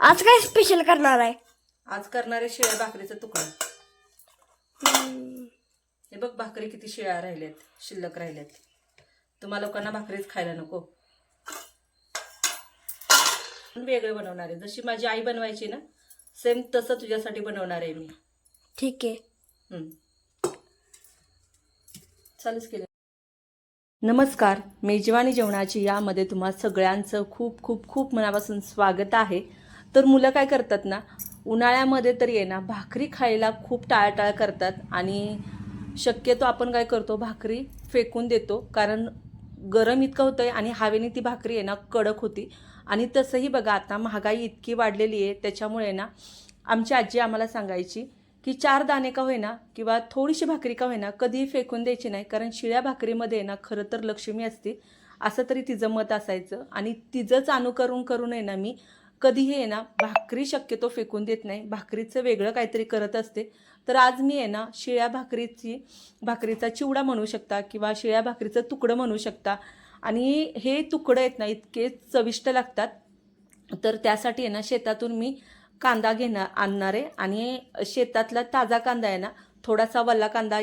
आज काय स्पेशल करणार आहे? आज करणारे शिळ्या भाकरीचा तुकडा. हे बघ भाकरी किती शिळ्या राहिल्यात शिल्लक राहिल्यात. तुम्हा लोकांना भाकरीच खायला नको. वेगळे बनवणार आहे. जशी माझी आई बनवायची ना सेम तसं तुझ्यासाठी बनवणार आहे मी. ठीक आहे. चालूच केलं. नमस्कार मेजवानी जेवणाची यामध्ये तुम्हा सगळ्यांचं खूप खूप खूप मनापासून स्वागत आहे. तर मुलं काय करतात ना उन्हाळ्यामध्ये तरी आहे ना भाकरी खायला खूप टाळाटाळ करतात आणि शक्यतो आपण काय करतो भाकरी फेकून देतो. कारण गरम इतकं होतं आहे आणि हवेने ती भाकरी आहे ना कडक होती. आणि तसंही बघा आता महागाई इतकी वाढलेली आहे त्याच्यामुळे ना आमची आजी आम्हाला सांगायची की चार दाणे का होईना किंवा थोडीशी भाकरी का होईना कधीही फेकून द्यायची नाही. कारण शिळ्या भाकरीमध्ये ना खरं तर लक्ष्मी असते. असं तरी तिचं मत असायचं. आणि तिचंच अनुकरण करून आहे ना मी कधीही आहे ना भाकरी शक्यतो फेकून देत नाही. भाकरीचं वेगळं काहीतरी करत असते. तर आज मी आहे ना शिळ्या भाकरीची भाकरीचा चिवडा म्हणू शकता किंवा शिळ्या भाकरीचं तुकडं म्हणू शकता. आणि हे तुकडं आहेत ना इतके चविष्ट लागतात. तर त्यासाठी आहे ना शेतातून मी कांदा घेणार आणणार आहे. आणि शेतातला ताजा कांदा आहे ना थोडासा वल्ला कांदा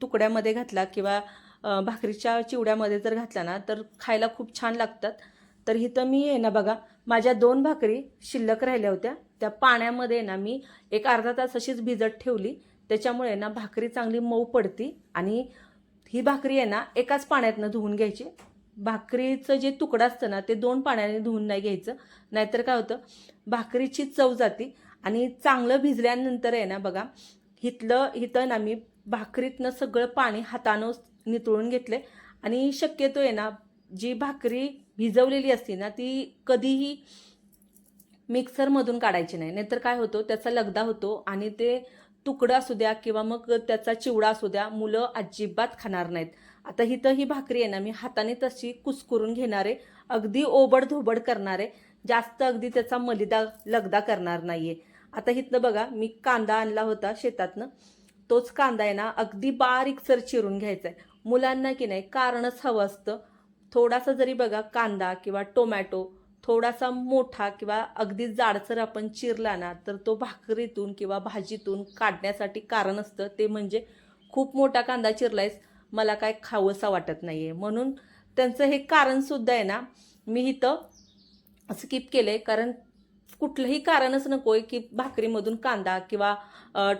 तुकड्यामध्ये घातला किंवा भाकरीच्या चिवड्यामध्ये जर घातला ना तर खायला खूप छान लागतात. तर इथं मी आहे ना बघा माझ्या दोन भाकरी शिल्लक राहिल्या होत्या. त्या पाण्यामध्ये ना मी एक अर्धा तास अशीच भिजत ठेवली. त्याच्यामुळे ना भाकरी चांगली मऊ पडती आणि ही भाकरी आहे ना एकाच पाण्यातनं धुवून घ्यायची. भाकरीचं जे तुकडं असतं ना ते दोन पाण्याने धुवून नाही घ्यायचं. नाहीतर काय होतं भाकरीची चव जाती आणि चांगलं भिजल्यानंतर आहे ना बघा हिथलं हिथं ना मी भाकरीतनं सगळं पाणी हातानं नितळून घेतले आणि शक्यतो आहे ना जी भाकरी भिजवलेली असते ना ती कधीही मिक्सरमधून काढायची नाही. नाहीतर काय होतो त्याचा लगदा होतो आणि ते तुकडं असू द्या किंवा मग त्याचा चिवडा असू द्या मुलं अजिबात खाणार नाहीत. आता हिथं ही भाकरी आहे ना मी हाताने तशी कुसकुरून घेणारे अगदी ओबड धोबड करणारे जास्त अगदी त्याचा मलिदा लगदा करणार नाही आहे आता हिथनं बघा मी कांदा आणला होता शेतातनं. तोच कांदा आहे ना अगदी बारीक सर चिरून घ्यायचा आहे मुलांना की नाही कारणच हवं असतं. थोडासा जरी बघा कांदा किंवा टोमॅटो थोडासा मोठा किंवा अगदी जाडसर आपण चिरला ना तर तो भाकरीतून किंवा भाजीतून काढण्यासाठी कारण असतं. ते म्हणजे खूप मोठा कांदा चिरलायस मला काय खावंसा वाटत नाही आहे म्हणून त्यांचं हे कारणसुद्धा आहे ना मी इथं स्किप केलं आहे कारण कुठलंही कारणच नको आहे की भाकरीमधून कांदा किंवा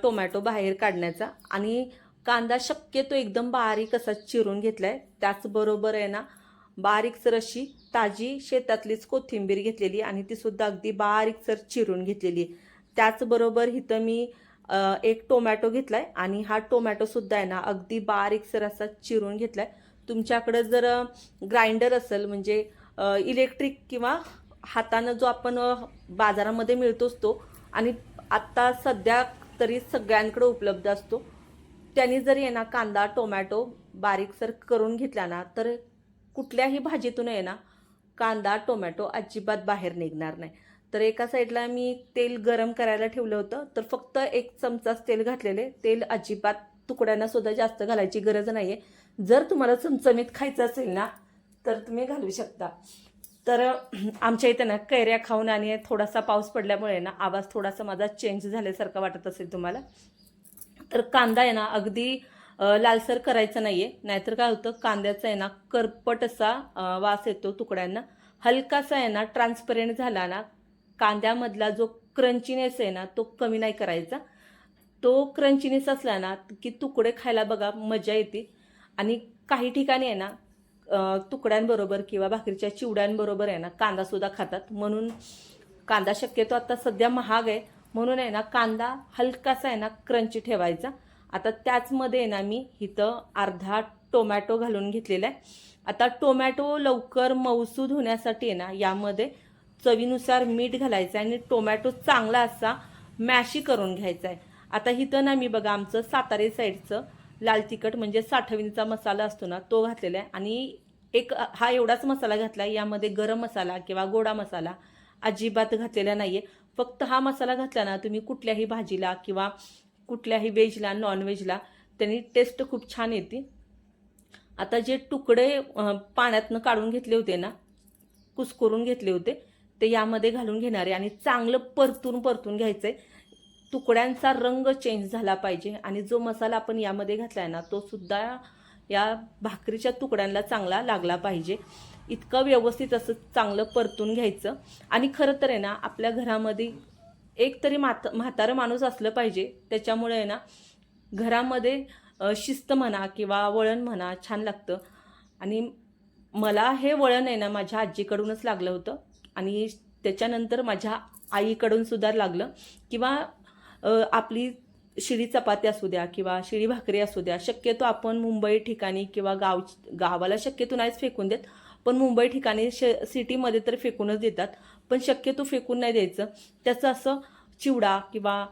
टोमॅटो बाहेर काढण्याचा. आणि कांदा शक्यतो एकदम बारीक असा चिरून घेतला आहे त्याचबरोबर आहे ना बारीकसर अशी ताजी शेतातलीच कोथिंबीर घेतलेली आणि ती सुद्धा अगदी बारीकसर चिरून घेतलेली. आहे त्याचबरोबर इथं मी एक टोमॅटो घेतलाय आणि हा टोमॅटो सुद्धा आहे ना अगदी बारीकसर असा चिरून घेतलाय. तुमच्याकडं जर ग्राइंडर असेल म्हणजे इलेक्ट्रिक किंवा हातानं जो आपण बाजारामध्ये मिळतोच तो आणि आत्ता सध्या तरी सगळ्यांकडे उपलब्ध असतो त्यांनी जरी आहे ना कांदा टोमॅटो बारीकसर करून घेतला ना तर कुठल्याही भाजीतून आहे ना कांदा टोमॅटो अजिबात बाहेर निघणार नाही. तर एका साईडला मी तेल गरम करायला ठेवलं होतं तर फक्त एक चमचाच तेल घातलेले तेल अजिबात तुकड्यांना सुद्धा जास्त घालायची गरज नाही आहे जर तुम्हाला चमचमीत खायचं असेल ना तर तुम्ही घालू शकता. तर आमच्या इथं ना कैऱ्या खाऊन आणि थोडासा पाऊस पडल्यामुळे ना आवाज थोडासा माझा चेंज झाल्यासारखा वाटत असेल तुम्हाला. तर कांदा आहे ना अगदी लालसर करायचं नाही आहे नाहीतर काय होतं कांद्याचा आहे ना करपट असा वास येतो तुकड्यांना. हलकासा आहे ना ट्रान्सपरंट झाला ना कांद्यामधला जो क्रंचीनेस आहे ना तो कमी नाही करायचा. तो क्रंचीनेस असला ना की तुकडे खायला बघा मजा येते. आणि काही ठिकाणी आहे ना तुकड्यांबरोबर किंवा भाकरीच्या चिवड्यांबरोबर आहे ना कांदासुद्धा खातात. म्हणून कांदा शक्यतो आता सध्या महाग आहे. म्हणून आहे ना कांदा हलकासा आहे ना क्रंची ठेवायचा. आता त्याचमध्ये आहे ना मी इथं अर्धा टोमॅटो घालून घेतलेला आहे. आता टोमॅटो लवकर मऊसूद होण्यासाठी आहे ना यामध्ये चवीनुसार मीठ घालायचं आहे आणि टोमॅटो चांगला असा मॅशी करून घ्यायचा आहे. आता इथं ना मी बघा आमचं सातारे साईडचं लाल तिखट म्हणजे साठवणीचा मसाला असतो ना तो घातलेला आहे. आणि एक हा एवढाच मसाला घातला आहे यामध्ये गरम मसाला किंवा गोडा मसाला अजिबात घातलेला नाही आहे फक्त हा मसाला घातला ना तुम्ही कुठल्याही भाजीला किंवा कुठल्याही व्हेजला नॉनव्हेजला त्यांनी टेस्ट खूप छान येते. आता जे तुकडे पाण्यातनं काढून घेतले होते ना कुस्करून घेतले होते ते यामध्ये घालून घेणारे आणि चांगलं परतून परतून घ्यायचं आहे तुकड्यांचा रंग चेंज झाला पाहिजे आणि जो मसाला आपण यामध्ये घातला आहे ना तो सुद्धा या भाकरीच्या तुकड्यांना चांगला लागला पाहिजे. इतकं व्यवस्थित असं चांगलं परतून घ्यायचं. आणि खरं तर आहे ना आपल्या घरामध्ये एक तरी मात म्हातारं माणूस असलं पाहिजे. त्याच्यामुळे आहे ना घरामध्ये शिस्त म्हणा किंवा वळण म्हणा छान लागतं. आणि मला हे वळण आहे ना माझ्या आजीकडूनच लागलं होतं. आणि त्याच्यानंतर माझ्या आईकडून सुद्धा लागलं. किंवा आपली शिळी चपाती असू द्या किंवा शिळी भाकरी असू द्या शक्यतो आपण मुंबई ठिकाणी किंवा गाव गावाला शक्यतो नाहीच फेकून देत. पण मुंबई ठिकाणी श सिटीमध्ये तर फेकूनच देतात. पण शक्यतो फेकून नाही द्यायचं. त्याचं असं चिवडा किंवा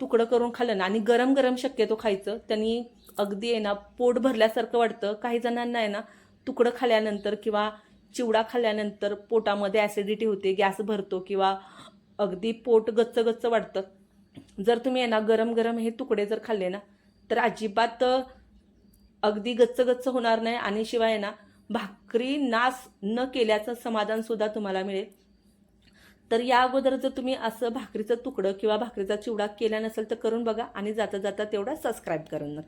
तुकडं करून खाल्लं ना आणि गरम गरम शक्यतो खायचं. त्यांनी अगदी आहे ना पोट भरल्यासारखं वाटतं. काही जणांना आहे ना तुकडं खाल्ल्यानंतर किंवा चिवडा खाल्ल्यानंतर पोटामध्ये ॲसिडिटी होते गॅस भरतो किंवा अगदी पोट गच्च गच्च वाटतं. जर तुम्ही आहे ना गरम गरम हे तुकडे जर खाल्ले ना तर अजिबात अगदी गच्च गच्च होणार नाही. आणि शिवाय आहे ना भाकरी नास न केल्याचं समाधानसुद्धा तुम्हाला मिळेल. तर या अगोदर जर तुम्ही असं भाकरीचं तुकडं किंवा भाकरीचा चिवडा केला नसेल तर करून बघा आणि जाता जाता तेवढा सबस्क्राईब करून नका